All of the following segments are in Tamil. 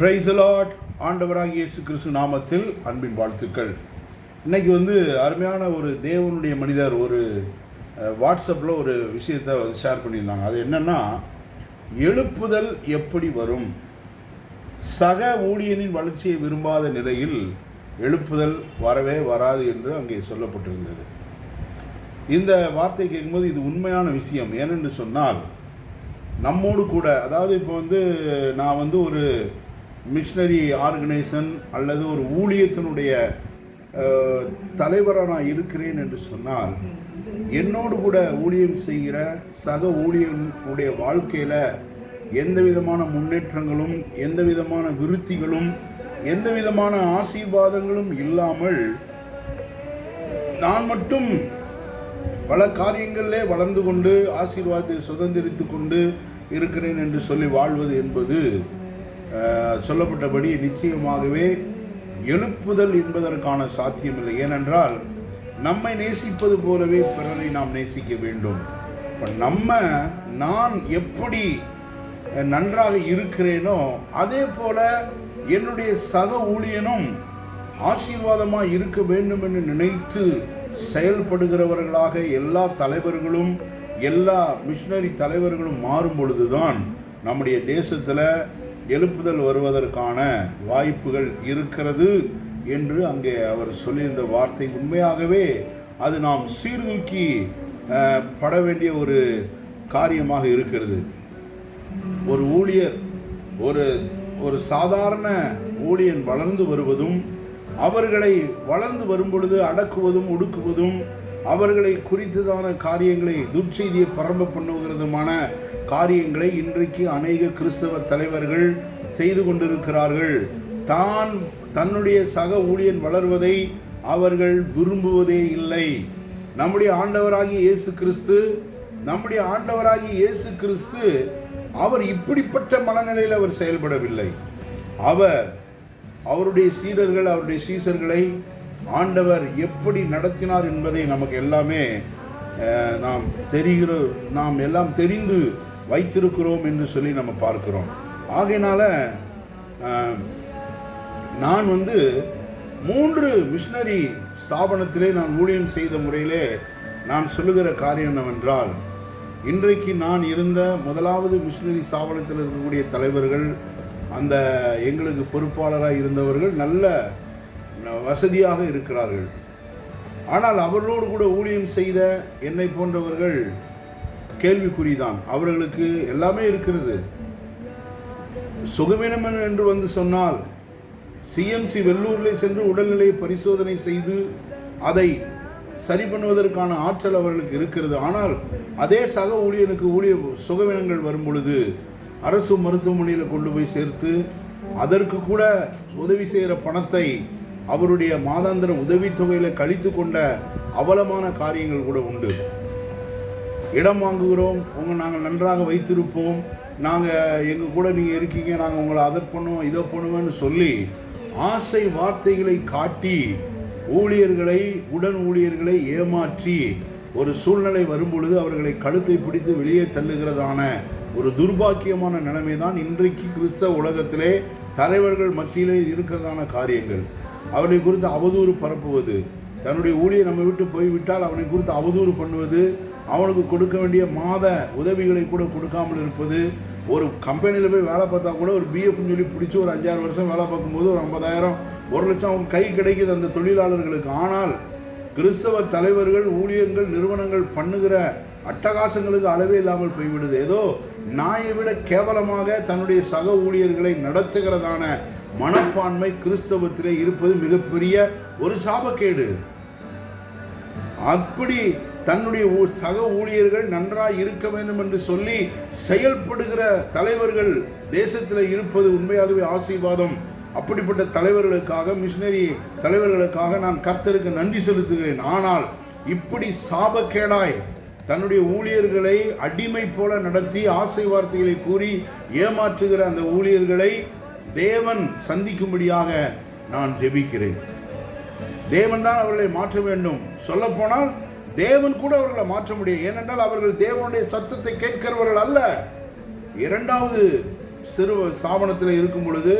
பிரைஸ் அலாட் ஆண்டவராக இயேசு கிறிஸ்து நாமத்தில் அன்பின் வாழ்த்துக்கள். இன்றைக்கி வந்து அருமையான ஒரு தேவனுடைய மனிதர் ஒரு வாட்ஸ்அப்பில் ஒரு விஷயத்தை வந்து ஷேர் பண்ணியிருந்தாங்க. அது என்னன்னா எழுப்புதல் எப்படி வரும்? சக ஊழியனின் வளர்ச்சியை விரும்பாத நிலையில் எழுப்புதல் வரவே வராது என்று அங்கே சொல்லப்பட்டிருந்தது. இந்த வார்த்தை கேட்கும்போது இது உண்மையான விஷயம். ஏனென்று சொன்னால் நம்மோடு கூட அதாவது இப்போ வந்து நான் வந்து ஒரு மிஷினரி ஆர்கனைசேஷன் அல்லது ஒரு ஊழியத்தினுடைய தலைவராக நான் இருக்கிறேன் என்று சொன்னால் என்னோடு கூட ஊழியம் செய்கிற சக ஊழியனுடைய வாழ்க்கையில் எந்த விதமான முன்னேற்றங்களும் எந்த விதமான விருத்திகளும் எந்த விதமான ஆசீர்வாதங்களும் இல்லாமல் நான் மட்டும் பல காரியங்களிலே வளர்ந்து கொண்டு ஆசீர்வாதத்தை சுதந்திரித்து கொண்டு இருக்கிறேன் என்று சொல்லி வாழ்வது என்பது சொல்லப்பட்டபடி நிச்சயமாகவே எழுப்புதல் என்பதற்கான சாத்தியமில்லை. ஏனென்றால் நம்மை நேசிப்பது போலவே பிறரை நாம் நேசிக்க வேண்டும். இப்போ நம்ம நான் எப்படி நன்றாக இருக்கிறேனோ அதே போல என்னுடைய சக ஊழியனும் ஆசீர்வாதமாக இருக்க வேண்டும் என்று நினைத்து செயல்படுகிறவர்களாக எல்லா தலைவர்களும் எல்லா மிஷினரி தலைவர்களும் மாறும் பொழுதுதான் நம்முடைய தேசத்தில் எழுப்புதல் வருவதற்கான வாய்ப்புகள் இருக்கிறது என்று அங்கே அவர் சொல்லியிருந்த வார்த்தை. உண்மையாகவே அது நாம் சீர்தூக்கி பட வேண்டிய ஒரு காரியமாக இருக்கிறது. ஒரு ஊழியர் ஒரு ஒரு சாதாரண ஊழியன் வளர்ந்து வருவதும் அவர்களை வளர்ந்து வரும் பொழுது அடக்குவதும் ஒடுக்குவதும் அவர்களை குறித்ததான காரியங்களை துர்ச்செய்தியை பரம்ப பண்ணுகிறதுமான காரியங்களை இன்றைக்கு அநேக கிறிஸ்தவ தலைவர்கள் செய்து கொண்டிருக்கிறார்கள். தான் தன்னுடைய சக ஊழியன் வளர்வதை அவர்கள் விரும்புவதே இல்லை. நம்முடைய ஆண்டவராகிய இயேசு கிறிஸ்து நம்முடைய ஆண்டவராகிய இயேசு கிறிஸ்து அவர் இப்படிப்பட்ட மனநிலையில் அவர் செயல்படவில்லை. அவர் அவருடைய சீடர்கள் அவருடைய சீசர்களை ஆண்டவர் எப்படி நடத்தினார் என்பதை நமக்கு எல்லாமே நாம் தெரிகிற நாம் எல்லாம் தெரிந்து வைத்திருக்கிறோம் என்று சொல்லி நம்ம பார்க்கிறோம். ஆகையினால நான் வந்து மூன்று மிஷினரி ஸ்தாபனத்திலே நான் ஊழியம் செய்த முறையிலே நான் சொல்லுகிற காரியம் என்னவென்றால் இன்றைக்கு நான் இருந்த முதலாவது மிஷினரி ஸ்தாபனத்தில் இருக்கக்கூடிய தலைவர்கள் அந்த எங்களுக்கு பொறுப்பாளராக இருந்தவர்கள் நல்ல வசதியாக இருக்கிறார்கள். ஆனால் அவர்களோடு கூட ஊழியம் செய்த என்னை போன்றவர்கள் கேள்விக்குறிதான். அவர்களுக்கு எல்லாமே இருக்கிறது. சுகவீனம் என்று வந்து சொன்னால் சிஎம்சி வெள்ளூரில் சென்று உடல்நிலை பரிசோதனை செய்து அதை சரி பண்ணுவதற்கான ஆற்றல் அவர்களுக்கு இருக்கிறது. ஆனால் அதே சக ஊழியனுக்கு ஊழிய சுகவீனங்கள் வரும் பொழுது அரசு மருத்துவமனையில் கொண்டு போய் சேர்த்து அதற்கு கூட உதவி செய்கிற பணத்தை அவருடைய மாதாந்திர உதவித்தொகையில் கழித்து கொண்ட அவலமான காரியங்கள் கூட உண்டு. இடம் வாங்குகிறோம். உங்கள் நாங்கள் நன்றாக வைத்திருப்போம். நாங்கள் எங்கள் கூட நீங்கள் இருக்கீங்க. நாங்கள் உங்களை அதை பண்ணுவோம் இதை பண்ணுவோம்னு சொல்லி ஆசை வார்த்தைகளை காட்டி ஊழியர்களை உடன் ஊழியர்களை ஏமாற்றி ஒரு சூழ்நிலை வரும்பொழுது அவர்களை கழுத்தை பிடித்து வெளியே தள்ளுகிறதான ஒரு துர்பாக்கியமான நிலைமை தான் இன்றைக்கு கிறிஸ்தவ உலகத்திலே தலைவர்கள் மத்தியிலே இருக்கிறதான காரியங்கள். அவர்களை குறித்து அவதூறு பரப்புவது. தன்னுடைய ஊழியர் நம்ம விட்டு போய்விட்டால் அவனை குறித்து அவதூறு பண்ணுவது அவனுக்கு கொடுக்க வேண்டிய மாத உதவிகளை கூட கொடுக்காமல் இருப்பது ஒரு கம்பெனியில் போய் வேலை பார்த்தா கூட ஒரு பிஎஃப்னு சொல்லி பிடிச்சி ஒரு அஞ்சாறு வருஷம் வேலை பார்க்கும்போது ஒரு ஐம்பதாயிரம் ஒரு லட்சம் அவங்க கை கிடைக்குது அந்த தொழிலாளர்களுக்கு. ஆனால் கிறிஸ்தவ தலைவர்கள் ஊழியங்கள் நிறுவனங்கள் பண்ணுகிற அட்டகாசங்களுக்கு அளவே இல்லாமல் போய்விடுது. ஏதோ நாயை விட கேவலமாக தன்னுடைய சக ஊழியர்களை நடத்துகிறதான மனப்பான்மை கிறிஸ்தவத்திலே இருப்பது மிகப்பெரிய ஒரு சாபக்கேடு. அப்படி தன்னுடைய ஊ- சக ஊழியர்கள் நன்றாக இருக்க வேண்டும் என்று சொல்லி செயல்படுகிற தலைவர்கள் தேசத்தில் இருப்பது உண்மையாகவே ஆசீர்வாதம். அப்படிப்பட்ட தலைவர்களுக்காக மிஷினரி தலைவர்களுக்காக நான் கர்த்தருக்கு நன்றி செலுத்துகிறேன். ஆனால் இப்படி சாபக்கேடாய் தன்னுடைய ஊழியர்களை அடிமை போல நடத்தி ஆசை வார்த்தைகளை கூறி ஏமாற்றுகிற அந்த ஊழியர்களை தேவன் சந்திக்கும்படியாக நான் ஜெபிக்கிறேன். தேவன் தான் அவர்களை மாற்ற வேண்டும். சொல்ல போனால் தேவன் கூட அவர்களை மாற்ற முடியும். ஏனென்றால் அவர்கள் தேவனுடைய சத்தத்தை கேட்கிறவர்கள் அல்ல. இரண்டாவது சிறு ஸ்தாபனத்தில் இருக்கும் பொழுது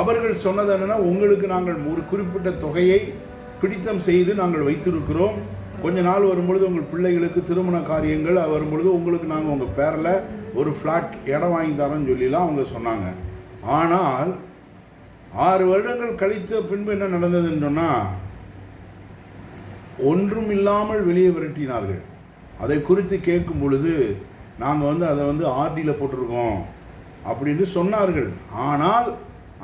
அவர்கள் சொன்னது என்னென்னா உங்களுக்கு நாங்கள் ஒரு குறிப்பிட்ட தொகையை பிடித்தம் செய்து நாங்கள் வைத்திருக்கிறோம். கொஞ்ச நாள் வரும்பொழுது உங்கள் பிள்ளைகளுக்கு திருமண காரியங்கள் வரும்பொழுது உங்களுக்கு நாங்கள் உங்கள் பேரில் ஒரு ஃப்ளாட் இடம் வாங்கி தரோன்னு சொல்லிலாம் அவங்க சொன்னாங்க. ஆனால் ஆறு வருடங்கள் கழித்த பின்பு என்ன நடந்ததுன்னு சொன்னால் ஒன்றும் இல்லாமல் வெளியே விரட்டினார்கள். அதை குறித்து கேட்கும் பொழுது நாங்கள் வந்து அதை வந்து ஆர்டியில் போட்டிருக்கோம் அப்படின்னு சொன்னார்கள். ஆனால்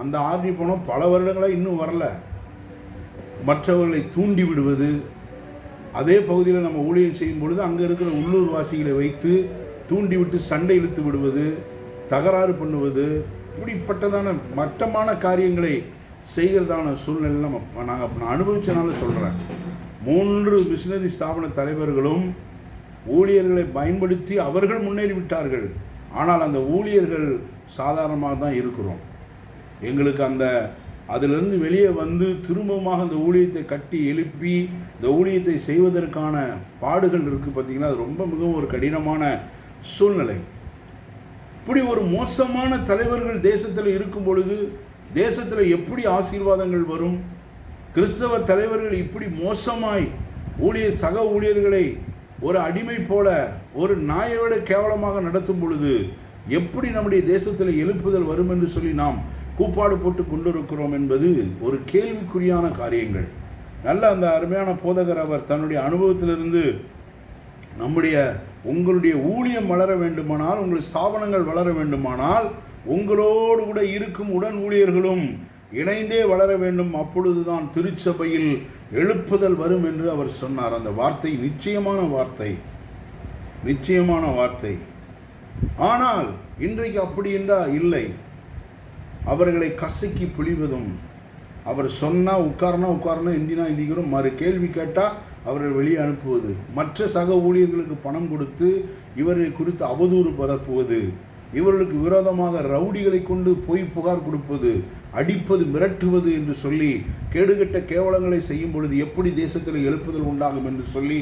அந்த ஆர்டி பணம் பல வருடங்களாக இன்னும் வரல. மற்றவர்களை தூண்டி விடுவது அதே பகுதியில் நம்ம ஊழியம் செய்யும் பொழுது அங்கே இருக்கிற உள்ளூர் வாசிகளை வைத்து தூண்டிவிட்டு சண்டை இழுத்து விடுவது தகராறு பண்ணுவது இப்படிப்பட்டதான மட்டமான காரியங்களை செய்கிறதான சூழ்நிலை நம்ம நாங்கள் நான் அனுபவிச்சனால சொல்கிறேன் மூன்று மிஷினரி ஸ்தாபன தலைவர்களும் ஊழியர்களை பயன்படுத்தி அவர்கள் முன்னேறி விட்டார்கள் ஆனால் அந்த ஊழியர்கள் சாதாரணமாக தான் இருக்கிறோம். எங்களுக்கு அந்த அதிலிருந்து வெளியே வந்து திரும்பமாக அந்த ஊழியத்தை கட்டி எழுப்பி இந்த ஊழியத்தை செய்வதற்கான பாடுகள் இருக்குது பார்த்தீங்கன்னா அது ரொம்ப மிகவும் ஒரு கடினமான சூழ்நிலை. இப்படி ஒரு மோசமான தலைவர்கள் தேசத்தில் இருக்கும் பொழுது தேசத்தில் எப்படி ஆசீர்வாதங்கள் வரும்? கிறிஸ்தவ தலைவர்கள் இப்படி மோசமாய் ஊழியர் சக ஊழியர்களை ஒரு அடிமை போல ஒரு நாயை விட கேவலமாக நடத்தும் பொழுது எப்படி நம்முடைய தேசத்தில் எழுப்புதல் வரும் என்று சொல்லி நாம் கூப்பாடு போட்டு கொண்டிருக்கிறோம் என்பது ஒரு கேள்விக்குறியான காரியங்கள். நல்ல அந்த அருமையான போதகர் அவர் தன்னுடைய அனுபவத்திலிருந்து நம்முடைய உங்களுடைய ஊழியம் வளர வேண்டுமானால் உங்கள் ஸ்தாபனங்கள் வளர வேண்டுமானால் உங்களோடு கூட இருக்கும் உடன் ஊழியர்களும் இணைந்தே வளர வேண்டும். அப்பொழுதுதான் திருச்சபையில் எழுப்புதல் வரும் என்று அவர் சொன்னார். அந்த வார்த்தை நிச்சயமான வார்த்தை. நிச்சயமான வார்த்தை. ஆனால் இன்றைக்கு அப்படி என்றா இல்லை. அவர்களை கசக்கி பிழிவதும் அவர் சொன்னால் உட்காரனா உட்காரனா இந்தினா இந்திக்கிறோம் மறு கேள்வி கேட்டால் அவர்கள் வெளியே அனுப்புவது. மற்ற சக ஊழியர்களுக்கு பணம் கொடுத்து இவரை குறித்து அவதூறு பரப்புவது. இவர்களுக்கு விரோதமாக ரவுடிகளை கொண்டு பொய் புகார் கொடுப்பது. அடிப்பது மிரட்டுவது என்று சொல்லி கேடுகட்ட கேவலங்களை செய்யும் பொழுது எப்படி தேசத்தில் எழுப்புதல் உண்டாகும் என்று சொல்லி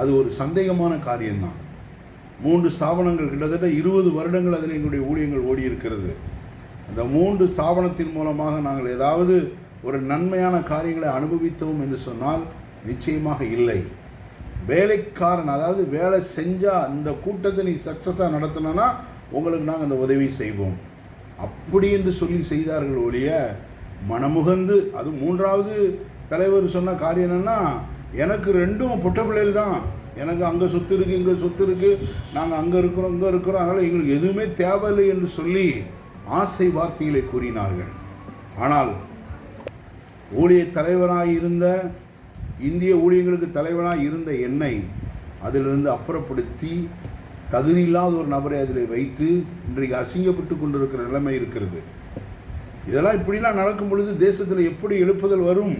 அது ஒரு சந்தேகமான காரியம்தான். மூன்று ஸ்தாபனங்கள் கிட்டத்தட்ட இருபது வருடங்கள் அதில் எங்களுடைய ஊழியங்கள் ஓடி இருக்கிறது அந்த மூன்று ஸ்தாபனத்தின் மூலமாக நாங்கள் ஏதாவது ஒரு நன்மையான காரியங்களை அனுபவித்தோம் என்று சொன்னால் நிச்சயமாக இல்லை. வேலைக்காரன் அதாவது வேலை செஞ்சால் இந்த கூட்டத்தை நீ சக்ஸஸாக நடத்தினா உங்களுக்கு நாங்கள் அந்த உதவி செய்வோம். அப்படி என்று சொல்லி செய்தார்கள் ஒழிய மனமுகந்து அது மூன்றாவது தலைவர் சொன்ன காரியம் என்னென்னா எனக்கு ரெண்டும் பொட்ட பிள்ளைகள் தான். எனக்கு அங்கே சொத்து இருக்குது இங்கே சொத்து இருக்குது நாங்கள் அங்கே இருக்கிறோம் இங்கே இருக்கிறோம். அதனால் எங்களுக்கு எதுவுமே தேவையில்லை என்று சொல்லி ஆசை வார்த்தைகளை கூறினார்கள். ஆனால் ஊழிய தலைவராக இருந்த இந்திய ஊழியர்களுக்கு தலைவராக இருந்த என்னை அதிலிருந்து அப்புறப்படுத்தி தகுதியில்லாத ஒரு நபரை அதில் வைத்து இன்றைக்கு அசிங்கப்பட்டு கொண்டிருக்கிற நிலைமை இருக்கிறது. இதெல்லாம் இப்படிலாம் நடக்கும் பொழுது தேசத்தில் எப்படி எழுப்புதல் வரும்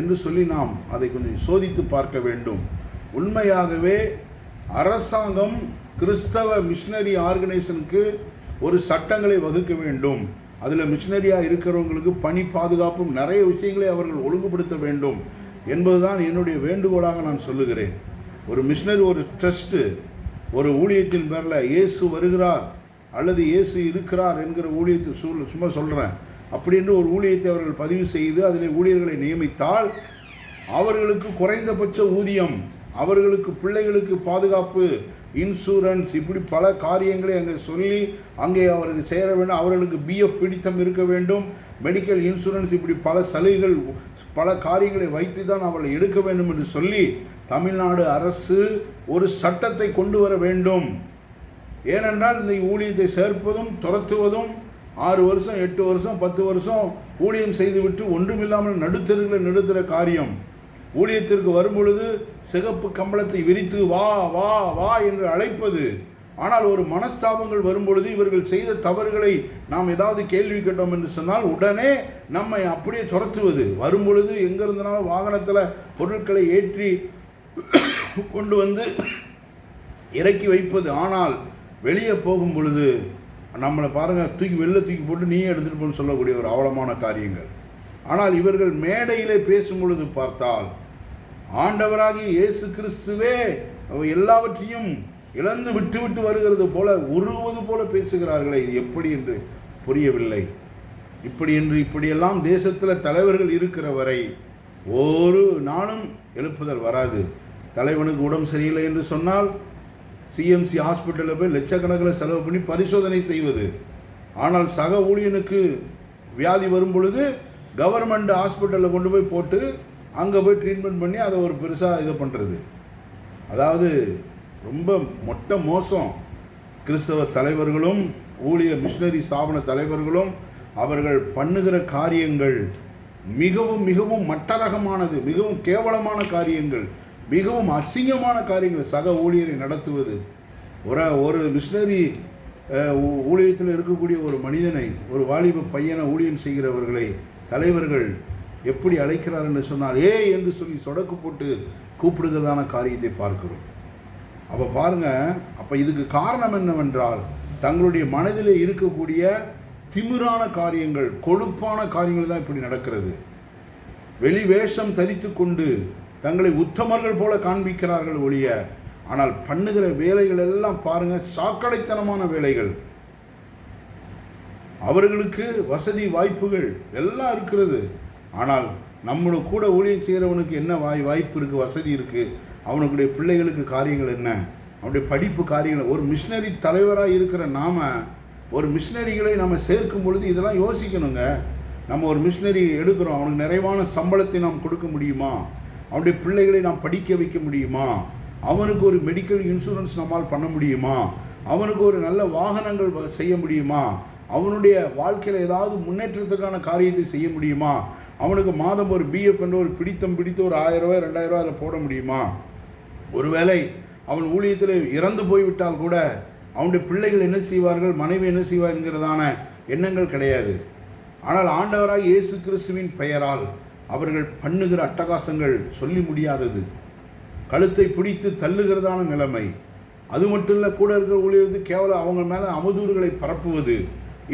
என்று சொல்லி நாம் அதை கொஞ்சம் சோதித்து பார்க்க வேண்டும். உண்மையாகவே அரசாங்கம் கிறிஸ்தவ மிஷினரி ஆர்கனைசனுக்கு ஒரு சட்டங்களை வகுக்க வேண்டும். அதில் மிஷினரியாக இருக்கிறவங்களுக்கு பணி பாதுகாப்பும் நிறைய விஷயங்களை அவர்கள் ஒழுங்குபடுத்த வேண்டும். என்பதுதான் என்னுடைய வேண்டுகோளாக நான் சொல்லுகிறேன். ஒரு மிஷினரி ஒரு ட்ரஸ்ட்டு ஒரு ஊழியத்தின் பேரில் இயேசு வருகிறார் அல்லது இயேசு இருக்கிறார் என்கிற ஊழியத்தை சூழ் சும்மா சொல்கிறேன் அப்படின்னு ஒரு ஊழியத்தை அவர்கள் பதிவு செய்து அதில் ஊழியர்களை நியமித்தால் அவர்களுக்கு குறைந்தபட்ச ஊதியம் அவர்களுக்கு பிள்ளைகளுக்கு பாதுகாப்பு இன்சூரன்ஸ் இப்படி பல காரியங்களை அங்கே சொல்லி அங்கே அவருக்கு சேர வேண்டும் அவர்களுக்கு பிஎஃப் பிடித்தம் இருக்க வேண்டும் மெடிக்கல் இன்சூரன்ஸ் இப்படி பல சலுகைகள் பல காரியங்களை வைத்து தான் அவளை எடுக்க வேண்டும் என்று சொல்லி தமிழ்நாடு அரசு ஒரு சட்டத்தை கொண்டு வர வேண்டும். ஏனென்றால் இந்த ஊழியத்தை சேர்ப்பதும் துரத்துவதும் ஆறு வருஷம் எட்டு வருஷம் பத்து வருஷம் ஊழியம் செய்துவிட்டு ஒன்றுமில்லாமல் நடுத்தருகளை நடுத்துகிற காரியம். ஊழியத்திற்கு வரும்பொழுது சிகப்பு கம்பளத்தை விரித்து வா வா வா என்று அழைப்பது ஆனால் ஒரு மனஸ்தாபங்கள் வரும்பொழுது இவர்கள் செய்த தவறுகளை நாம் ஏதாவது கேள்வி கேட்டோம் என்று சொன்னால் உடனே நம்மை அப்படியே துரத்துவது. வரும்பொழுது எங்கிருந்தனாலும் வாகனத்தில் பொருட்களை ஏற்றி கொண்டு வந்து இறக்கி வைப்பது. ஆனால் வெளியே போகும் பொழுது நம்மளை பாருங்கள் தூக்கி வெளில தூக்கி போட்டு நீயே எடுத்துகிட்டு போன்னு சொல்லக்கூடிய ஒரு அவலமான காரியங்கள். ஆனால் இவர்கள் மேடையிலே பேசும் பொழுது பார்த்தால் ஆண்டவராகிய இயேசு கிறிஸ்துவே எல்லாவற்றையும் இழந்து விட்டுவிட்டு வருகிறது போல உருவது போல பேசுகிறார்களே இது எப்படி என்று புரியவில்லை. இப்படி என்று இப்படியெல்லாம் தேசத்தில் தலைவர்கள் இருக்கிற வரை ஒரு நாளும் எழுப்புதல் வராது. தலைவனுக்கு உடம்பு சரியில்லை என்று சொன்னால் சிஎம்சி ஹாஸ்பிட்டலில் போய் லட்சக்கணக்கில் செலவு பண்ணி பரிசோதனை செய்வது. ஆனால் சக ஊழியனுக்கு வியாதி வரும் பொழுது கவர்மெண்ட் ஹாஸ்பிட்டலில் கொண்டு போய் போட்டு அங்கே போய் ட்ரீட்மெண்ட் பண்ணி அதை ஒரு பெருசாக இது பண்ணுறது அதாவது ரொம்ப மொட்டை மோசம். கிறிஸ்தவ தலைவர்களும் ஊழிய மிஷினரி ஸ்தாபன தலைவர்களும் அவர்கள் பண்ணுகிற காரியங்கள் மிகவும் மிகவும் மட்டரகமானது மிகவும் கேவலமான காரியங்கள் மிகவும் அசிங்கமான காரியங்கள் சக ஊழியரை நடத்துவது. ஒரு ஒரு மிஷினரி ஊழியத்தில் இருக்கக்கூடிய ஒரு மனிதனை ஒரு வாலிப பையனை ஊழியம் செய்கிறவர்களை தலைவர்கள் எப்படி அழைக்கிறார் என்று சொன்னால் ஏ என்று சொல்லி சொடக்கு போட்டு கூப்பிடுகிறதான காரியத்தை பார்க்கிறோம். அப்போ பாருங்கள் அப்போ இதுக்கு காரணம் என்னவென்றால் தங்களுடைய மனதில் இருக்கக்கூடிய திமிரான காரியங்கள் கொழுப்பான காரியங்கள் தான் இப்படி நடக்கிறது. வெளி வேஷம் தரித்து கொண்டு தங்களை உத்தமர்கள் போல காண்பிக்கிறார்கள் ஒழிய ஆனால் பண்ணுகிற வேலைகள் எல்லாம் பாருங்கள் சாக்கடைத்தனமான வேலைகள். அவர்களுக்கு வசதி வாய்ப்புகள் எல்லாம் இருக்கிறது. ஆனால் நம்மளோட கூட ஊழியம் செய்கிறவனுக்கு என்ன வாய் வாய்ப்பு இருக்குது வசதி இருக்குது அவனுடைய பிள்ளைகளுக்கு காரியங்கள் என்ன? அவனுடைய படிப்பு காரியங்கள். ஒரு மிஷினரி தலைவராக இருக்கிற நாம ஒரு மிஷினரிகளை நம்ம சேர்க்கும் பொழுது இதெல்லாம் யோசிக்கணுங்க. நம்ம ஒரு மிஷினரி எடுக்கிறோம். அவனுக்கு நிறைவான சம்பளத்தை நாம் கொடுக்க முடியுமா? அவனுடைய பிள்ளைகளை நாம் படிக்க வைக்க முடியுமா? அவனுக்கு ஒரு மெடிக்கல் இன்சூரன்ஸ் நம்மால் பண்ண முடியுமா? அவனுக்கு ஒரு நல்ல வாகனங்கள் வ- செய்ய முடியுமா? அவனுடைய வாழ்க்கையில் ஏதாவது முன்னேற்றத்துக்கான காரியத்தை செய்ய முடியுமா? அவனுக்கு மாதம் ஒரு பிஎஃப் என்ற ஒரு பிடித்தம் பிடித்து ஒரு ஆயிரம் ரூபாய் ரெண்டாயிரம் ரூபாய் அதில் போட முடியுமா? ஒருவேளை அவன் ஊழியத்தில் இறந்து போய்விட்டால் கூட அவனுடைய பிள்ளைகள் என்ன செய்வார்கள் மனைவி என்ன செய்வார்கிறதான எண்ணங்கள் கிடையாது. ஆனால் ஆண்டவராக இயேசு கிறிஸ்துவின் பெயரால் அவர்கள் பண்ணுகிற அட்டகாசங்கள் சொல்லி முடியாதது. கழுத்தை பிடித்து தள்ளுகிறதான நிலைமை. அது மட்டும் இல்லை கூட இருக்கிற ஊழியருக்கு கேவலம் அவங்க மேலே அமுதூறுகளை பரப்புவது.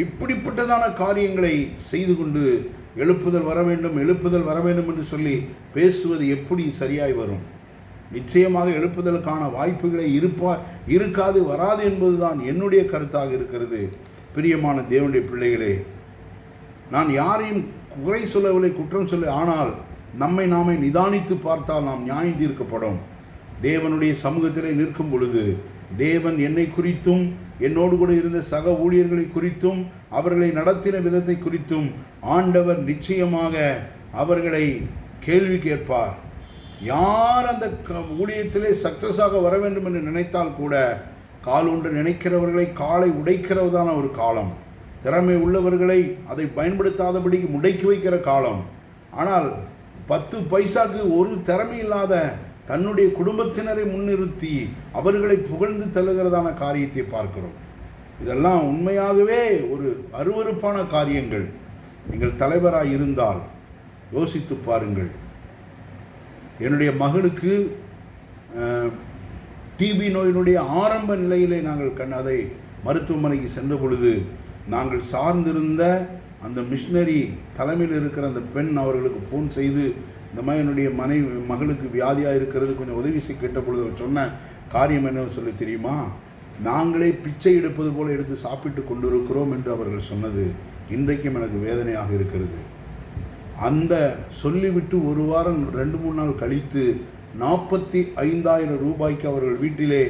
இப்படிப்பட்டதான காரியங்களை செய்து கொண்டு எழுப்புதல் வர வேண்டும் எழுப்புதல் வர வேண்டும் என்று சொல்லி பேசுவது எப்படி சரியாய் வரும்? நிச்சயமாக எழுப்புதலுக்கான வாய்ப்புகளை இருப்பா இருக்காது வராது என்பதுதான் என்னுடைய கருத்தாக இருக்கிறது. பிரியமான தேவனுடைய பிள்ளைகளே நான் யாரையும் குறை சொல்லவில்லை குற்றம் சொல்ல ஆனால் நம்மை நாமே நிதானித்து பார்த்தால் நாம் நியாயம் தீர்க்கப்படும். தேவனுடைய சமூகத்திலே நிற்கும் பொழுது தேவன் என்னை குறித்தும் என்னோடு கூட இருந்த சக ஊழியர்களை குறித்தும் அவர்களை நடத்தின விதத்தை குறித்தும் ஆண்டவர் நிச்சயமாக அவர்களை கேள்வி கேட்பார். யார் அந்த க- ஊழியத்திலே சக்சஸாக வர வேண்டும் என்று நினைத்தால் கூட கால் ஒன்று நினைக்கிறவர்களை காலை உடைக்கிறதான ஒரு காலம். திறமை உள்ளவர்களை அதை பயன்படுத்தாதபடிக்கு முடக்கி வைக்கிற காலம். ஆனால் பத்து பைசாக்கு ஒரு திறமை இல்லாத தன்னுடைய குடும்பத்தினரை முன்னிறுத்தி அவர்களை புகழ்ந்து தள்ளுகிறதான காரியத்தை பார்க்கிறோம். இதெல்லாம் உண்மையாகவே ஒரு அருவருப்பான காரியங்கள். நீங்கள் தலைவராக இருந்தால் யோசித்து பாருங்கள். என்னுடைய மகளுக்கு டிபி நோயினுடைய ஆரம்ப நிலையிலே நாங்கள் கண் அதை மருத்துவமனைக்கு சென்ற பொழுது நாங்கள் சார்ந்திருந்த அந்த மிஷினரி தலைமையில் இருக்கிற அந்த பெண் அவர்களுக்கு ஃபோன் செய்து இந்த மாதிரி என்னுடைய மனைவி மகளுக்கு வியாதியாக இருக்கிறது கொஞ்சம் உதவி செய்ய கேட்ட பொழுது அவர் சொன்ன காரியம் என்னன்னு சொல்லி தெரியுமா? நாங்களே பிச்சை எடுப்பது போல எடுத்து சாப்பிட்டு கொண்டிருக்கிறோம் என்று அவர்கள் சொன்னது இன்றைக்கும் எனக்கு வேதனையாக இருக்கிறது. அந்த சொல்லிவிட்டு ஒரு வாரம் ரெண்டு மூணு நாள் கழித்து நாற்பத்தி ஐந்தாயிரம் ரூபாய்க்கு அவர்கள் வீட்டிலே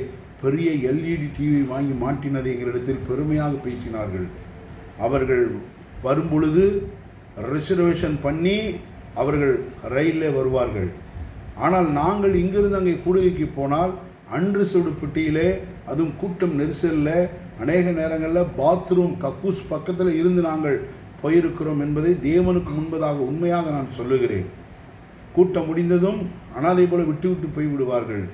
பெரிய எல்இடி டிவி வாங்கி மாட்டினதை எங்களிடத்தில் பெருமையாக பேசினார்கள். அவர்கள் வரும்பொழுது ரிசர்வேஷன் பண்ணி அவர்கள் ரயிலில் வருவார்கள். ஆனால் நாங்கள் இங்கிருந்து அங்கே கூடுகைக்கு போனால் அன்று சுடு பெட்டியிலே அதுவும் கூட்டம் நெரிசலில் அநேக நேரங்களில் பாத்ரூம் கக்கூஸ் பக்கத்தில் இருந்து நாங்கள் போயிருக்கிறோம் என்பதை தேவனுக்கு முன்பதாக உண்மையாக நான் சொல்லுகிறேன். கூட்டம் முடிந்ததும் அனாதை போல விட்டு விட்டு போய் விடுவார்கள்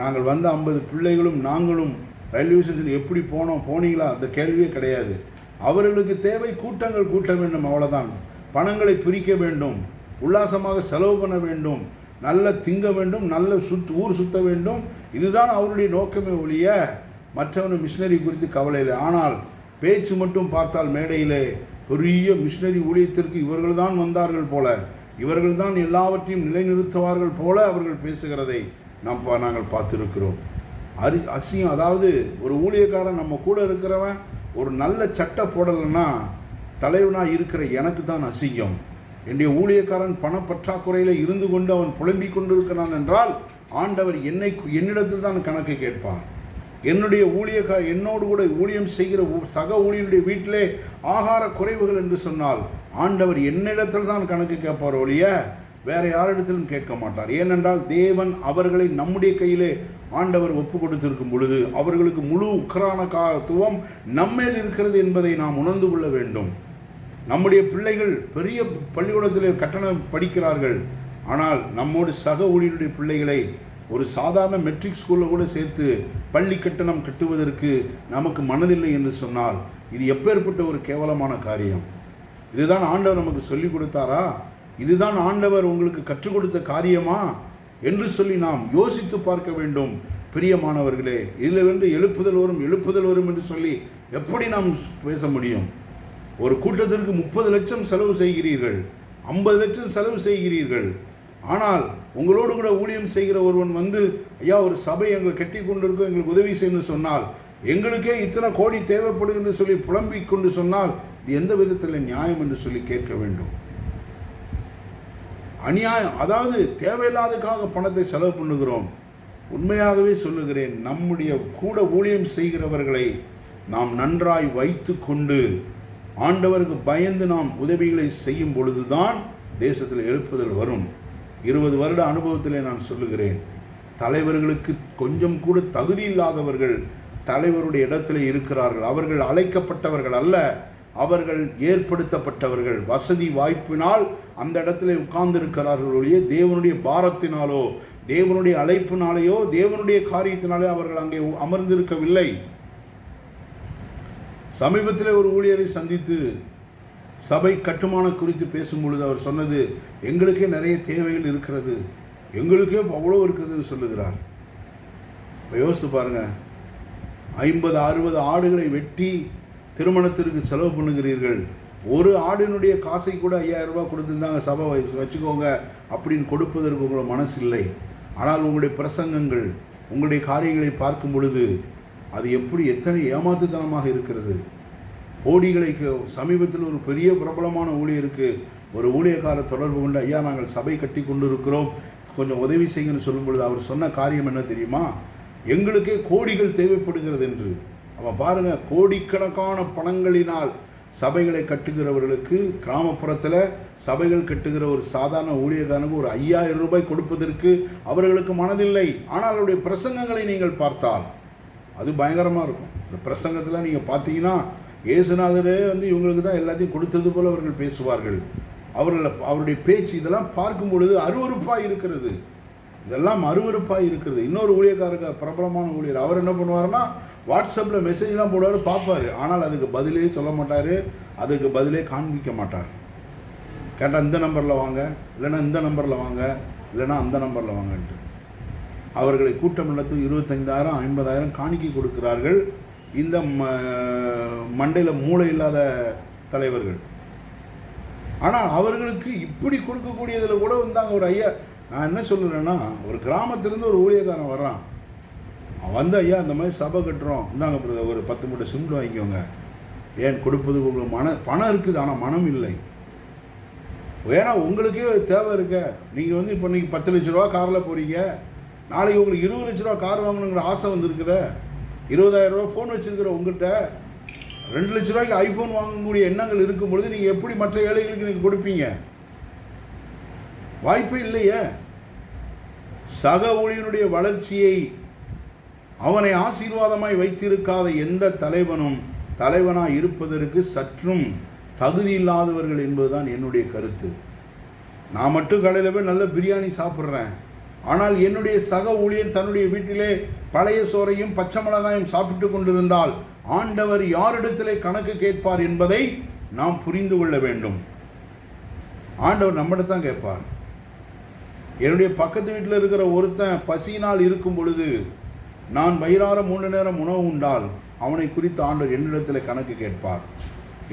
நாங்கள் வந்த ஐம்பது பிள்ளைகளும் நாங்களும் ரயில்வே ஸ்டேஷன் எப்படி போனோம் போனீங்களா? அந்த கேள்வியே கிடையாது. அவர்களுக்கு தேவை கூட்டங்கள் கூட்ட வேண்டும் அவ்வளோதான் பணங்களை பிரிக்க வேண்டும் உல்லாசமாக செலவு பண்ண வேண்டும் நல்ல திங்க வேண்டும் நல்ல சுத் ஊர் சுத்த வேண்டும். இதுதான் அவருடைய நோக்கமே ஒழிய மற்றவனும் மிஷினரி குறித்து கவலை இல்லை. ஆனால் பேச்சு மட்டும் பார்த்தால் மேடையிலே பெரிய மிஷினரி ஊழியத்திற்கு இவர்கள்தான் வந்தார்கள் போல. இவர்கள் தான் எல்லாவற்றையும் நிலைநிறுத்துவார்கள் போல அவர்கள் பேசுகிறதை நாம் பா- நாங்கள் பார்த்துருக்கிறோம். அரி அசியம் அதாவது ஒரு ஊழியக்காரன் நம்ம கூட இருக்கிறவன் ஒரு நல்ல சட்டை போடலைன்னா தலைவனாக இருக்கிற எனக்கு தான் அசிங்கம். என்னுடைய ஊழியக்காரன் பணப்பற்றாக்குறையில் இருந்து கொண்டு அவன் புலம்பிக் கொண்டிருக்கிறான் என்றால் ஆண்டவர் என்னை என்னிடத்தில் தான் கணக்கு கேட்பார். என்னுடைய ஊழியக்கார என்னோடு கூட ஊழியம் செய்கிற சக ஊழியனுடைய வீட்டிலே ஆகார குறைவுகள் என்று சொன்னால் ஆண்டவர் என்னிடத்தில் தான் கணக்கு கேட்பார் ஒழிய வேற யாரிடத்திலும் கேட்க மாட்டார். ஏனென்றால் தேவன் அவர்களை நம்முடைய கையிலே ஆண்டவர் ஒப்பு கொடுத்திருக்கும் பொழுது அவர்களுக்கு முழு உக்கரான காத்துவம் நம்மேல் இருக்கிறது என்பதை நாம் உணர்ந்து கொள்ள வேண்டும். நம்முடைய பிள்ளைகள் பெரிய பள்ளிக்கூடத்தில் கட்டணம் படிக்கிறார்கள். ஆனால் நம்மோடு சக ஊழியருடைய பிள்ளைகளை ஒரு சாதாரண மெட்ரிக் ஸ்கூலில் கூட சேர்த்து பள்ளி கட்டணம் கட்டுவதற்கு நமக்கு மனதில்லை என்று சொன்னால் இது எப்பேற்பட்ட ஒரு கேவலமான காரியம்? இதுதான் ஆண்டவர் நமக்கு சொல்லிக் கொடுத்தாரா? இதுதான் ஆண்டவர் உங்களுக்கு கற்றுக் கொடுத்த காரியமா? என்று சொல்லி நாம் யோசித்து பார்க்க வேண்டும். பிரியமானவர்களே இதில் வந்து எழுப்புதல் வரும் எழுப்புதல் வரும் என்று சொல்லி எப்படி நாம் பேச முடியும்? ஒரு கூட்டத்திற்கு முப்பது லட்சம் செலவு செய்கிறீர்கள். ஐம்பது லட்சம் செலவு செய்கிறீர்கள். ஆனால் உங்களோடு கூட ஊழியம் செய்கிற ஒருவன் வந்து ஐயா ஒரு சபை எங்கள் கட்டி கொண்டிருக்கோம் எங்களுக்கு உதவி செய்யணும்னு சொன்னால் எங்களுக்கே இத்தனை கோடி தேவைப்படுது என்று சொல்லி புலம்பிக் கொண்டு சொன்னால் இது எந்த விதத்தில் நியாயம் என்று சொல்லி கேட்க வேண்டும். அநியாயம் அதாவது தேவையில்லாததுக்காக பணத்தை செலவு பண்ணுகிறோம். உண்மையாகவே சொல்லுகிறேன் நம்முடைய கூட ஊழியம் செய்கிறவர்களை நாம் நன்றாய் வைத்து கொண்டு ஆண்டவருக்கு பயந்து நாம் உதவிகளை செய்யும் பொழுதுதான் தேசத்தில் எழுப்புதல் வரும். இருபது வருட அனுபவத்திலே நான் சொல்லுகிறேன். தலைவர்களுக்கு கொஞ்சம் கூட தகுதி இல்லாதவர்கள் தலைவருடைய இடத்துல இருக்கிறார்கள். அவர்கள் அழைக்கப்பட்டவர்கள் அல்ல அவர்கள் ஏற்படுத்தப்பட்டவர்கள். வசதி வாய்ப்பினால் அந்த இடத்துல உட்கார்ந்திருக்கிறார்களுடைய தேவனுடைய பாரத்தினாலோ தேவனுடைய அழைப்பினாலேயோ தேவனுடைய காரியத்தினாலே அவர்கள் அங்கே அமர்ந்திருக்கவில்லை. சமீபத்தில் ஒரு ஊழியரை சந்தித்து சபை கட்டுமானம் குறித்து பேசும் பொழுது அவர் சொன்னது எங்களுக்கே நிறைய தேவைகள் இருக்கிறது. எங்களுக்கே அவ்வளோ இருக்குதுன்னு சொல்லுகிறார். இப்போ யோசித்து பாருங்கள் ஐம்பது அறுபது ஆடுகளை வெட்டி திருமணத்திற்கு செலவு பண்ணுகிறீர்கள். ஒரு ஆடினுடைய காசை கூட ஐயாயிரம் ரூபாய் கொடுத்துருந்தாங்க சபை வச்சுக்கோங்க அப்படின்னு கொடுப்பதற்கு உங்களோட மனசு இல்லை ஆனால் உங்களுடைய பிரசங்கங்கள் உங்களுடைய காரியங்களை பார்க்கும் பொழுது அது எப்படி எத்தனை ஏமாத்துத்தனமாக இருக்கிறது. கோடிகளை சமீபத்தில் ஒரு பெரிய பிரபலமான ஊழியருக்கு ஒரு ஊழியக்கார தொடர்பு கொண்டு ஐயா நாங்கள் சபை கட்டி கொண்டு இருக்கிறோம் கொஞ்சம் உதவி செய்யுங்கன்னு சொல்லும் பொழுது அவர் சொன்ன காரியம் என்ன தெரியுமா? எங்களுக்கே கோடிகள் தேவைப்படுகிறது என்று. அவன் பாருங்கள் கோடிக்கணக்கான பணங்களினால் சபைகளை கட்டுகிறவர்களுக்கு கிராமப்புறத்தில் சபைகள் கட்டுகிற ஒரு சாதாரண ஊழியக்காரனுக்கு ஒரு ஐயாயிரம் ரூபாய் கொடுப்பதற்கு அவர்களுக்கு மனதில்லை. ஆனால் அவருடைய பிரசங்கங்களை நீங்கள் பார்த்தால் அது பயங்கரமாக இருக்கும். இந்த பிரசங்கத்தில் நீங்கள் பார்த்தீங்கன்னா இயேசுநாதரே வந்து இவங்களுக்கு தான் எல்லாத்தையும் கொடுத்தது போல் அவர்கள் பேசுவார்கள். அவர்கள் அவருடைய பேச்சு இதெல்லாம் பார்க்கும் பொழுது அருவருப்பாக இருக்கிறது. இதெல்லாம் அருவருப்பாக இருக்கிறது. இன்னொரு ஊழியக்காரருக்கு பிரபலமான ஊழியர் அவர் என்ன பண்ணுவாருன்னா வாட்ஸ்அப்பில் மெசேஜ்லாம் போடுவார் பார்ப்பார். ஆனால் அதுக்கு பதிலே சொல்ல மாட்டார் அதுக்கு பதிலே காண்பிக்க மாட்டார். கேட்டால் இந்த நம்பரில் வாங்க இல்லைன்னா இந்த நம்பரில் வாங்க இல்லைன்னா அந்த நம்பரில் வாங்கன்ட்டு. அவர்களை கூட்டம் நடத்தும் இருபத்தைந்தாயிரம் ஐம்பதாயிரம் காணிக்கை கொடுக்கிறார்கள். இந்த ம மண்டையில் மூளை இல்லாத தலைவர்கள். ஆனால் அவர்களுக்கு இப்படி கொடுக்கக்கூடியதில் கூட வந்தாங்க ஒரு ஐயா நான் என்ன சொல்லுறேன்னா ஒரு கிராமத்திலேருந்து ஒரு ஊழியக்காரன் வர்றான். அவன் வந்து ஐயா இந்த மாதிரி சபை கட்டுறோம். இந்தாங்க பிரதர் ஒரு பத்து மூட்டை சிமெண்ட் வாங்கிக்கோங்க. ஏன் கொடுப்பது உங்களுக்கு மன பணம் இருக்குது ஆனால் மனம் இல்லை. ஏன்னா உங்களுக்கே தேவை இருக்க. நீங்கள் வந்து இப்போ நீங்கள் பத்து லட்ச ரூபா காரில் போகிறீங்க நாளைக்கு உங்களுக்கு இருபது லட்ச ரூபா கார் வாங்கணுங்கிற ஆசை வந்துருக்குதே. இருபதாயிரம் ரூபா ஃபோன் வச்சுருக்கிற உங்கள்கிட்ட ரெண்டு லட்ச ரூபாய்க்கு ஐஃபோன் வாங்கக்கூடிய எண்ணங்கள் இருக்கும் பொழுது நீங்கள் எப்படி மற்ற ஏழைகளுக்கு நீங்கள் கொடுப்பீங்க? வாய்ப்பே இல்லையே. சக ஊழியனுடைய வளர்ச்சியை அவனை ஆசீர்வாதமாய் வைத்திருக்காத எந்த தலைவனும் தலைவனாக இருப்பதற்கு சற்றும் தகுதி இல்லாதவர்கள் என்பதுதான் என்னுடைய கருத்து. நான் மட்டும் கடையில் போய் நல்ல பிரியாணி சாப்பிட்றேன். ஆனால் என்னுடைய சக ஊழியன் தன்னுடைய வீட்டிலே பழைய சோறையும் பச்சை மிளகாயும் சாப்பிட்டு கொண்டிருந்தால் ஆண்டவர் யாரிடத்திலே கணக்கு கேட்பார் என்பதை நாம் புரிந்து கொள்ள வேண்டும். ஆண்டவர் நம்மகிட்ட தான் கேட்பார். என்னுடைய பக்கத்து வீட்டில் இருக்கிற ஒருத்தன் பசியினால் இருக்கும் பொழுது நான் வயிறார மூணு நேரம் உணவு உண்டால் அவனை குறித்து ஆண்டவர் என்னிடத்தில் கணக்கு கேட்பார்.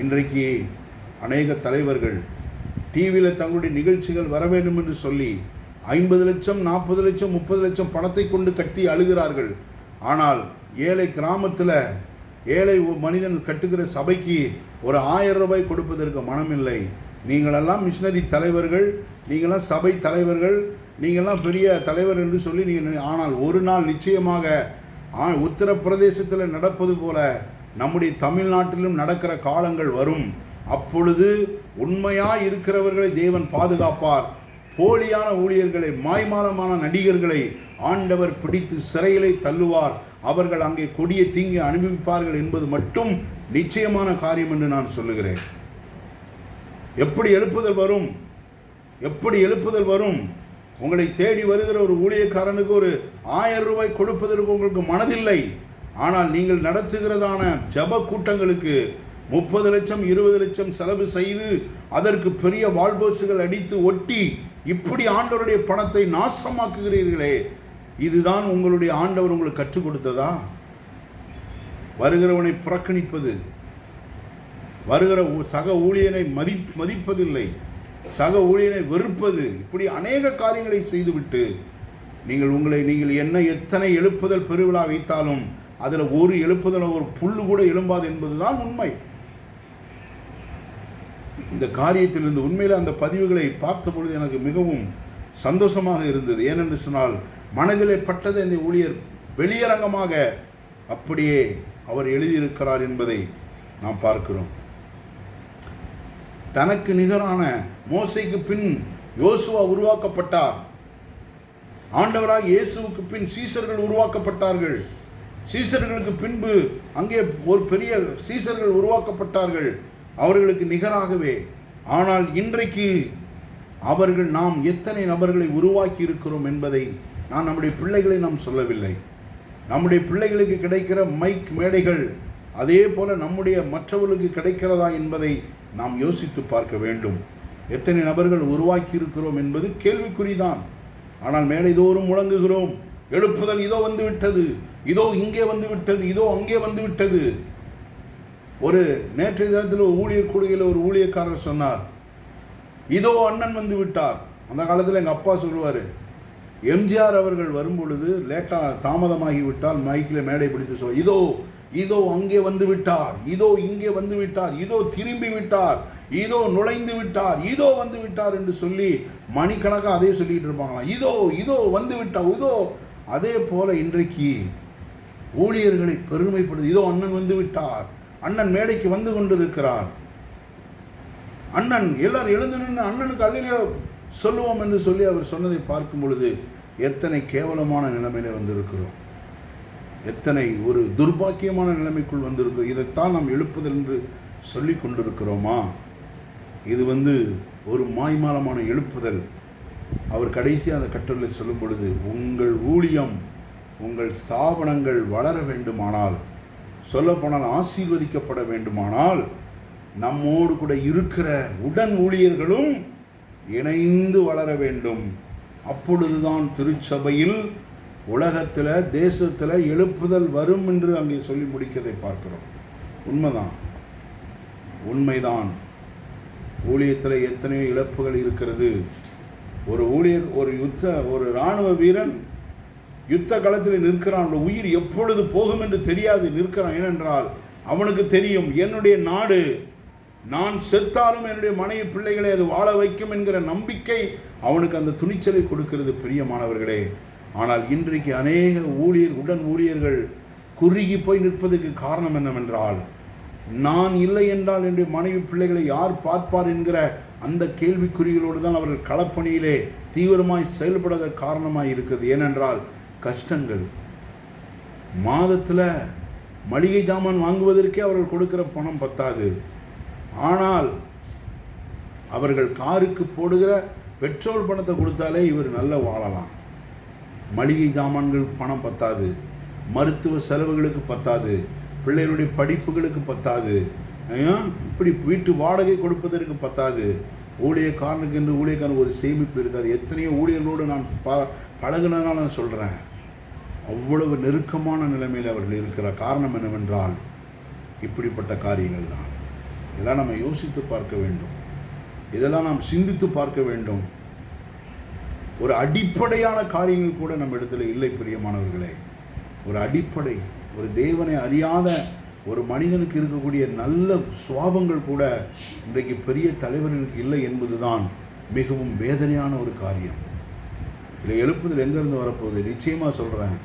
இன்றைக்கு அநேக தலைவர்கள் டிவியில் தங்களுடைய நிகழ்ச்சிகள் வர வேண்டும் என்று சொல்லி ஐம்பது லட்சம் நாற்பது லட்சம் முப்பது லட்சம் பணத்தை கொண்டு கட்டி அழுகிறார்கள். ஆனால் ஏழை கிராமத்தில் ஏழை மனிதன் கட்டுகிற சபைக்கு ஒரு ஆயிரம் ரூபாய் கொடுப்பதற்கு மனமில்லை. நீங்களெல்லாம் மிஷினரி தலைவர்கள் நீங்களாம் சபை தலைவர்கள் நீங்கள்லாம் பெரிய தலைவர் என்று சொல்லி நீங்கள் ஆனால் ஒரு நாள் நிச்சயமாக ஆ- உத்தரப்பிரதேசத்தில் நடப்பது போல நம்முடைய தமிழ்நாட்டிலும் நடக்கிற காலங்கள் வரும். அப்பொழுது உண்மையாக இருக்கிறவர்களை தேவன் பாதுகாப்பார். போலியான ஊழியர்களை மாய்மாலமான நடிகர்களை ஆண்டவர் பிடித்து சிறையிலே தள்ளுவார். அவர்கள் அங்கே கொடிய தீங்கி அனுபவிப்பார்கள் என்பது மட்டும் நிச்சயமான காரியம் என்று நான் சொல்லுகிறேன். எப்படி எழுப்புதல் வரும்? எப்படி எழுப்புதல் வரும்? உங்களை தேடி வருகிற ஒரு ஊழியக்காரனுக்கு ஒரு ஆயிரம் ரூபாய் கொடுப்பதற்கு உங்களுக்கு மனதில்லை. ஆனால் நீங்கள் நடத்துகிறதான ஜப கூட்டங்களுக்கு முப்பது லட்சம் இருபது லட்சம் செலவு செய்து அதற்கு பெரிய வால்போச்சுகள் அடித்து ஒட்டி இப்படி ஆண்டவருடைய பணத்தை நாசமாக்குகிறீர்களே இதுதான் உங்களுடைய ஆண்டவர் உங்களுக்கு கற்றுக் கொடுத்ததா? வருகிறவனை புறக்கணிப்பது வருகிற ஊ- சக ஊழியனை மதி மதிப்பதில்லை சக ஊழியனை வெறுப்பது இப்படி அநேக காரியங்களை செய்துவிட்டு நீங்கள் உங்களை நீங்கள் என்ன எத்தனை எழுப்புதல் பெருவிழா வைத்தாலும் அதில் ஒரு எழுப்புதல் ஒரு புல்லு கூட எழும்பாது என்பதுதான் உண்மை. இந்த காரியத்திலிருந்து உண்மையில் அந்த பதிவுகளை பார்த்த பொழுது எனக்கு மிகவும் சந்தோஷமாக இருந்தது. ஏனென்று சொன்னால் மனதிலே பட்டது இந்த ஊழியர் வெளியரங்கமாக அப்படியே அவர் எழுதியிருக்கிறார் என்பதை நாம் பார்க்கிறோம். தனக்கு நிகரான மோசைக்கு பின் யோசுவா உருவாக்கப்பட்டார். ஆண்டவராக இயேசுவுக்கு பின் சீசர்கள் உருவாக்கப்பட்டார்கள். சீசர்களுக்கு பின்பு அங்கே ஒரு பெரிய சீசர்கள் உருவாக்கப்பட்டார்கள். அவர்களுக்கு நிகராகவே ஆனால் இன்றைக்கு அவர்கள் நாம் எத்தனை நபர்களை உருவாக்கி இருக்கிறோம் என்பதை நான் நம்முடைய பிள்ளைகளை நாம் சொல்லவில்லை. நம்முடைய பிள்ளைகளுக்கு கிடைக்கிற மைக் மேடைகள் அதே போல நம்முடைய மற்றவர்களுக்கு கிடைக்கிறதா என்பதை நாம் யோசித்து பார்க்க வேண்டும். எத்தனை நபர்கள் உருவாக்கி இருக்கிறோம் என்பது கேள்விக்குறிதான். ஆனால் மேடை தோறும் முழங்குகிறோம். எழுப்புதல் இதோ வந்து விட்டது இதோ இங்கே வந்து விட்டது இதோ அங்கே வந்து விட்டது ஒரு நேற்றைய தினத்தில் ஒரு ஊழியர் கூடுகையில் ஒரு ஊழியக்காரர் சொன்னார் இதோ அண்ணன் வந்து விட்டார். அந்த காலத்தில் எங்கள் அப்பா சொல்லுவார் எம்ஜிஆர் அவர்கள் வரும்பொழுது லேட்டாக தாமதமாகி விட்டால் மைக்கில் மேடை பிடித்து சொல் இதோ இதோ அங்கே வந்து விட்டார் இதோ இங்கே வந்து விட்டார் இதோ திரும்பி விட்டார் இதோ நுழைந்து விட்டார் இதோ வந்து விட்டார் என்று சொல்லி மணிக்கணக்காக அதே சொல்லிட்டு இருப்பாங்களாம் இதோ இதோ வந்து விட்டார் இதோ. அதே போல இன்றைக்கு ஊழியர்களை பெருமைப்படுது இதோ அண்ணன் வந்து விட்டார். அண்ணன் மேடைக்கு வந்து கொண்டிருக்கிறார். அண்ணன் எல்லாரும் எழுந்து நின்று அண்ணனுக்கு அல்லையோ சொல்லுவோம் என்று சொல்லி அவர் சொன்னதை பார்க்கும் பொழுது எத்தனை கேவலமான நிலைமையில வந்திருக்கிறோம். எத்தனை ஒரு துர்பாக்கியமான நிலைமைக்குள் வந்திருக்கிறோம். இதைத்தான் நாம் எழுப்புதல் என்று சொல்லி கொண்டிருக்கிறோமா? இது வந்து ஒரு மாய்மாலமான எழுப்புதல். அவர் கடைசி அந்த கட்டுரையில் சொல்லும் பொழுது உங்கள் ஊழியம் உங்கள் ஸ்தாபனங்கள் வளர வேண்டுமானால் சொல்லப்போனால் ஆசீர்வதிக்கப்பட வேண்டுமானால் நம்மோடு கூட இருக்கிற உடன் ஊழியர்களும் இணைந்து வளர வேண்டும். அப்பொழுதுதான் திருச்சபையில் உலகத்தில் தேசத்தில் எழுப்புதல் வரும் என்று அங்கே சொல்லி முடிக்கதை பார்க்கிறோம். உண்மைதான். உண்மைதான். ஊழியத்தில் எத்தனையோ இழப்புகள் இருக்கிறது. ஒரு ஊழியர் ஒரு யுத்த ஒரு இராணுவ வீரன் யுத்த களத்தில் நிற்கிறான் உயிர் எப்பொழுது போகும் என்று தெரியாது நிற்கிறான். ஏனென்றால் அவனுக்கு தெரியும் என்னுடைய நாடு நான் செத்தாலும் என்னுடைய மனைவி பிள்ளைகளை அது வாழ வைக்கும் என்கிற நம்பிக்கை அவனுக்கு அந்த துணிச்சலை கொடுக்கிறது பிரியமானவர்களே. ஆனால் இன்றைக்கு அநேக ஊழியர் உடன் ஊழியர்கள் குறுகி போய் நிற்பதற்கு காரணம் என்னவென்றால் நான் இல்லை என்றால் என்னுடைய மனைவி பிள்ளைகளை யார் பார்ப்பார் என்கிற அந்த கேள்விக்குறிகளோடு தான் அவர்கள் களப்பணியிலே தீவிரமாய் செயல்படாத காரணமாக இருக்கிறது. ஏனென்றால் கஷ்டங்கள். மாதத்தில் மளிகை ஜாமான் வாங்குவதற்கே அவர்கள் கொடுக்கிற பணம் பத்தாது. ஆனால் அவர்கள் காருக்கு போடுகிற பெட்ரோல் பணத்தை கொடுத்தாலே இவர் நல்ல வாழலாம். மளிகை ஜாமான்கள் பணம் பத்தாது. மருத்துவ செலவுகளுக்கு பத்தாது. பிள்ளைகளுடைய படிப்புகளுக்கு பத்தாது. இப்படி வீட்டு வாடகை கொடுப்பதற்கு பத்தாது. ஊழியக்காரனுக்கு என்று ஊழியக்காரனுக்கு ஒரு சேமிப்பு இருக்காது. எத்தனையோ ஊழியர்களோடு நான் ப பழகுனதுனால நான் சொல்கிறேன் அவ்வளவு நெருக்கமான நிலைமையில் அவர்கள் இருக்கிற காரணம் என்னவென்றால் இப்படிப்பட்ட காரியங்கள் தான் இதெல்லாம் நம்ம யோசித்து பார்க்க வேண்டும். இதெல்லாம் நாம் சிந்தித்து பார்க்க வேண்டும். ஒரு அடிப்படையான காரியங்கள் கூட நம்ம இடத்துல இல்லை பிரியமானவர்களே. ஒரு அடிப்படை ஒரு தேவனை அறியாத ஒரு மனிதனுக்கு இருக்கக்கூடிய நல்ல சுவாபங்கள் கூட இன்றைக்கு பெரிய தலைவர்களுக்கு இல்லை என்பதுதான் மிகவும் வேதனையான ஒரு காரியம். இதில் எழுப்புதல் எங்கேருந்து வரப்போகுது? நிச்சயமாக சொல்கிறேன்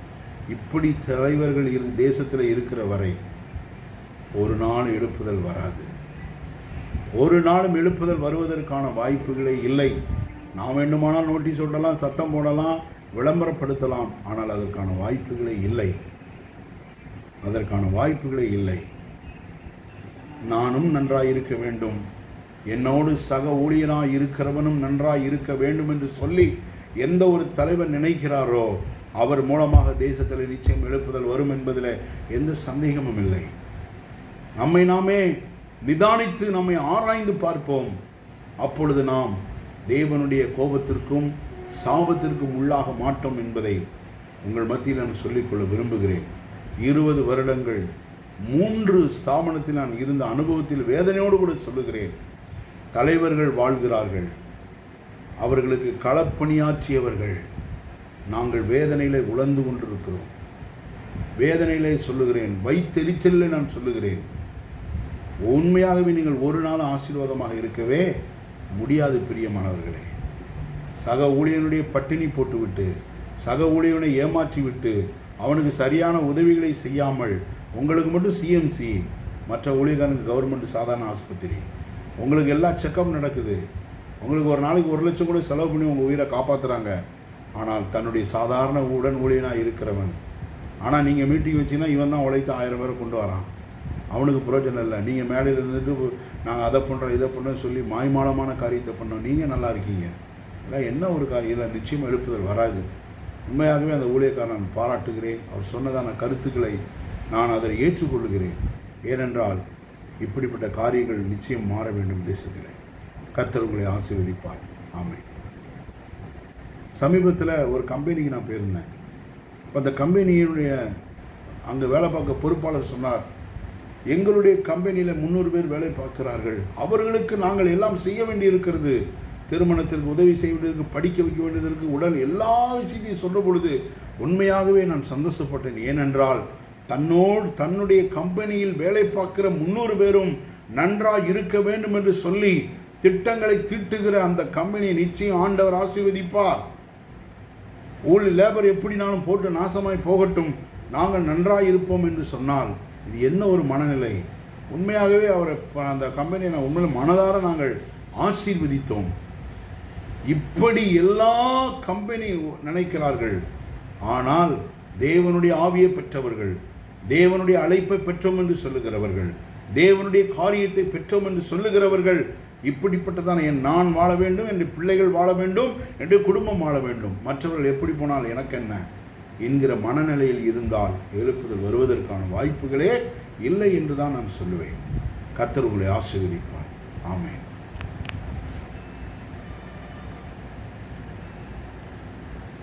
இப்படி தலைவர்கள் இரு தேசத்தில் இருக்கிற வரை ஒரு நாள் எழுப்புதல் வராது. ஒரு நாளும் எழுப்புதல் வருவதற்கான வாய்ப்புகளே இல்லை. நாம் வேண்டுமானால் நோட்டீஸ் சொல்லலாம் சத்தம் போடலாம் விளம்பரப்படுத்தலாம் ஆனால் அதற்கான வாய்ப்புகளே இல்லை. அதற்கான வாய்ப்புகளே இல்லை. நானும் நன்றாக இருக்க வேண்டும். என்னோடு சக ஊழியராக இருக்கிறவனும் நன்றாக இருக்க வேண்டும் என்று சொல்லி எந்த ஒரு தலைவர் நினைக்கிறாரோ அவர் மூலமாக தேசத்தில் நிச்சயம் எழுப்புதல் வரும் என்பதில் எந்த சந்தேகமும் இல்லை. நம்மை நாமே நிதானித்து நம்மை ஆராய்ந்து பார்ப்போம். அப்பொழுது நாம் தேவனுடைய கோபத்திற்கும் சாபத்திற்கும் உள்ளாக மாட்டோம் என்பதை உங்கள் மத்தியில் நான் சொல்லிக்கொள்ள விரும்புகிறேன். இருபது வருடங்கள் மூன்று ஸ்தாபனத்தில் நான் இருந்த அனுபவத்தில் வேதனையோடு கூட சொல்லுகிறேன். தலைவர்கள் வாழ்கிறார்கள். அவர்களுக்கு களப்பணியாற்றியவர்கள். நாங்கள் வேதனையிலே உழந்து கொண்டிருக்கிறோம். வேதனையிலே சொல்லுகிறேன் வைத்தெரிச்சலில் நான் சொல்லுகிறேன். உண்மையாகவே நீங்கள் ஒரு நாள் ஆசீர்வாதமாக இருக்கவே முடியாது பிரியமானவர்களே. சக ஊழியனுடைய பட்டினி போட்டுவிட்டு சக ஊழியனை ஏமாற்றிவிட்டு அவனுக்கு சரியான உதவிகளை செய்யாமல் உங்களுக்கு மட்டும் சிஎம்சி மற்ற ஊழியக்காரனுக்கு கவர்மெண்ட் சாதாரண ஆஸ்பத்திரி. உங்களுக்கு எல்லா செக்கப் நடக்குது. உங்களுக்கு ஒரு நாளைக்கு ஒரு லட்சம் கூட செலவு பண்ணி உங்கள் உயிரை காப்பாற்றுறாங்க ஆனால் தன்னுடைய சாதாரண உடன் ஊழியனாக இருக்கிறவன். ஆனால் நீங்கள் மீட்டிங் வச்சிங்கன்னா இவன் தான் உழைத்து ஆயிரம் பேரை கொண்டு வரான். அவனுக்கு பிரயோஜனம் இல்லை. நீங்கள் மேடையில் இருந்துட்டு நாங்கள் அதை பண்ணுறோம் இதை பண்ணுறோம் சொல்லி மாய்மாலமான காரியத்தை பண்ணோம். நீங்கள் நல்லா இருக்கீங்க. இல்லை என்ன ஒரு காரியம்? இல்லை நிச்சயம் எழுப்புதல் வராது. உண்மையாகவே அந்த ஊழியக்காரன் நான் பாராட்டுகிறேன். அவர் சொன்னதான கருத்துக்களை நான் அதை ஏற்றுக்கொள்கிறேன் ஏனென்றால் இப்படிப்பட்ட காரியங்கள் நிச்சயம் மாற வேண்டும் தேசத்தில். கத்தர் உங்களை ஆசீர்வதிப்பார். ஆமை சமீபத்தில் ஒரு கம்பெனிக்கு நான் போயிருந்தேன். இப்போ அந்த கம்பெனியினுடைய அங்கே வேலை பார்க்க பொறுப்பாளர் சொன்னார் எங்களுடைய கம்பெனியில் முந்நூறு பேர் வேலை பார்க்கிறார்கள். அவர்களுக்கு நாங்கள் எல்லாம் செய்ய வேண்டியிருக்கிறது. திருமணத்திற்கு உதவி செய்ய வேண்டியதற்கு படிக்க வைக்க வேண்டியதற்கு உடல் எல்லா விஷயத்தையும் சொல்கிற பொழுது உண்மையாகவே நான் சந்தோஷப்பட்டேன். ஏனென்றால் தன்னோடு தன்னுடைய கம்பெனியில் வேலை பார்க்கிற முந்நூறு பேரும் நன்றாக இருக்க வேண்டும் என்று சொல்லி திட்டங்களை தீட்டுகிற அந்த கம்பெனியை நிச்சயம் ஆண்டவர் ஆசீர்வதிப்பார். ஊழல் லேபர் எப்படினாலும் போட்டு நாசமாய் போகட்டும். நாங்கள் நன்றாக இருப்போம் என்று சொன்னால் இது என்ன ஒரு மனநிலை? உண்மையாகவே அவரை அந்த கம்பெனியை நான் உண்மையில் மனதார நாங்கள் ஆசீர்வதித்தோம். இப்படி எல்லா கம்பெனி நினைக்கிறார்கள். ஆனால் தேவனுடைய ஆவியை பெற்றவர்கள் தேவனுடைய அழைப்பை பெற்றோம் என்று சொல்லுகிறவர்கள் தேவனுடைய காரியத்தை பெற்றோம் என்று சொல்லுகிறவர்கள் இப்படிப்பட்டதான என் நான் வாழ வேண்டும் என் பிள்ளைகள் வாழ வேண்டும் என்று குடும்பம் வாழ வேண்டும். மற்றவர்கள் எப்படி போனால் எனக்கு என்ன? என்கிற மனநிலையில் இருந்தால் எழுப்புதல் வருவதற்கான வாய்ப்புகளே இல்லை என்று தான் நான் சொல்லுவேன். கத்தர்களை உங்களை ஆசீர்வதிப்பார். ஆமேன்.